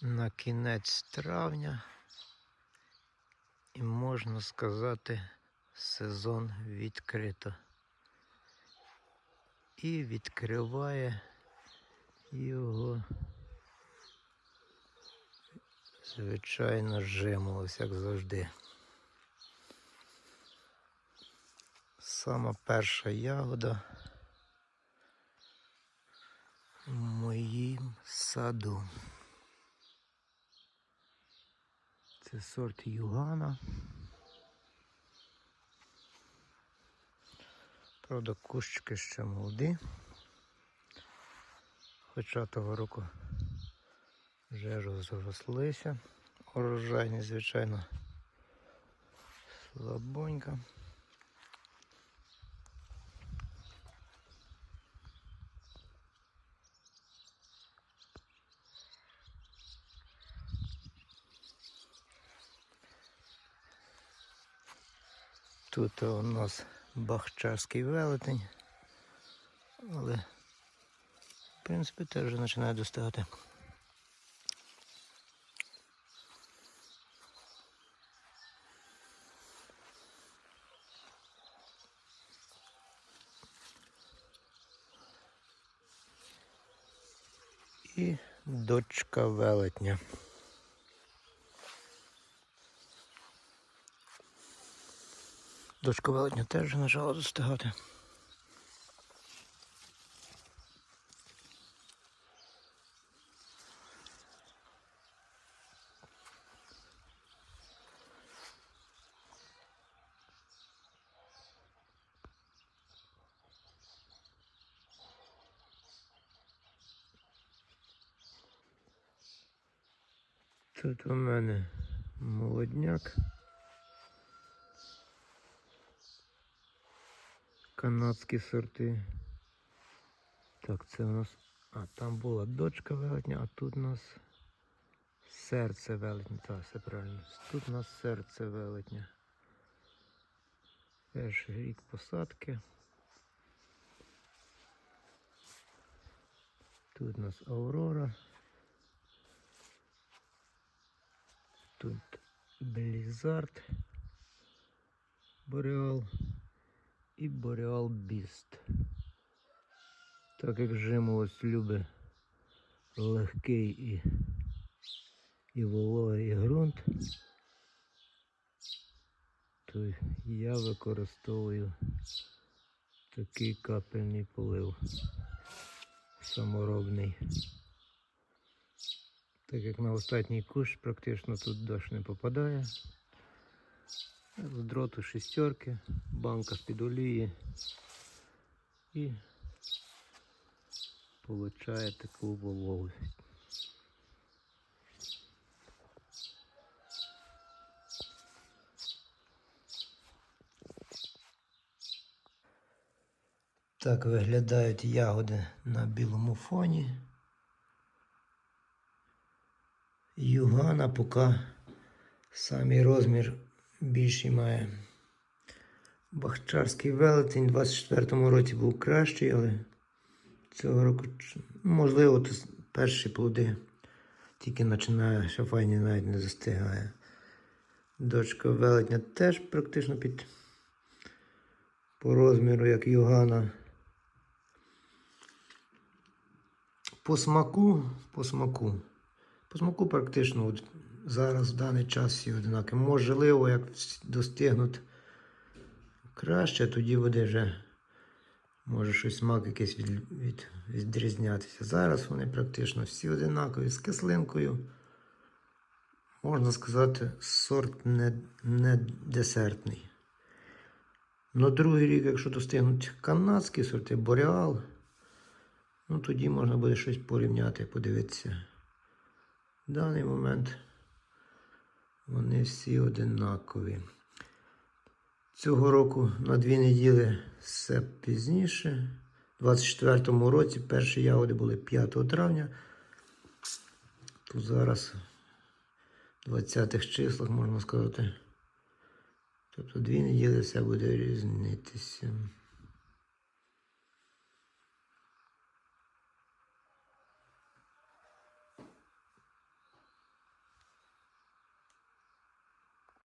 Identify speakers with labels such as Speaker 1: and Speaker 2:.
Speaker 1: на кінець травня. І можна сказати, сезон відкрито. І відкриває його, звичайно, жимолось, як завжди. Сама перша ягода в моїм саду. Це сорт Югана. Правда, кущики ще молоді. Хоча того року вже розрослися. Урожайність, звичайно, слабонька. Тут у нас бахчарський велетень, але в принципі теж починає достигати. І дочка велетня. Дочка велетня теж вже почала достигати. Тут у мене молодняк. Канадські сорти. Так, це у нас. А, там була дочка велетня, а тут у нас серце велетня. Так, все правильно. Тут у нас серце велетня. Перший рік посадки. Тут у нас Аурора. Тут Блізард. Бореал і Бореал Біст. Так як жимолость любить легкий і, і вологий ґрунт, то я використовую такий капельний полив саморобний. Так як на останній кущ практично тут дощ не попадає. З дроту шістерки, банка з-під олії і получає таку вологість. Так виглядають ягоди на білому фоні. Югана поки самий розмір більший має. Бахчарський велетень у 24-му році був кращий, але цього року, можливо, то перші плоди тільки починає, що файні навіть не застигає. Дочка велетня теж практично під по розміру, як Югана. По смаку, по смаку. По смаку практично зараз в даний час всі одинакові. Можливо, як достигнуть краще, тоді буде вже може щось смак якийсь від, від, відрізнятися. Зараз вони практично всі одинакові з кислинкою. Можна сказати, сорт не, не десертний. На другий рік, якщо достигнуть канадські сорти, бореал, ну тоді можна буде щось порівняти, подивитися. В даний момент вони всі одинакові. Цього року на дві неділі все пізніше. У 24-му році перші ягоди були 5 травня. То зараз в 20-х числах, можна сказати. Тобто дві неділі все буде різнитися.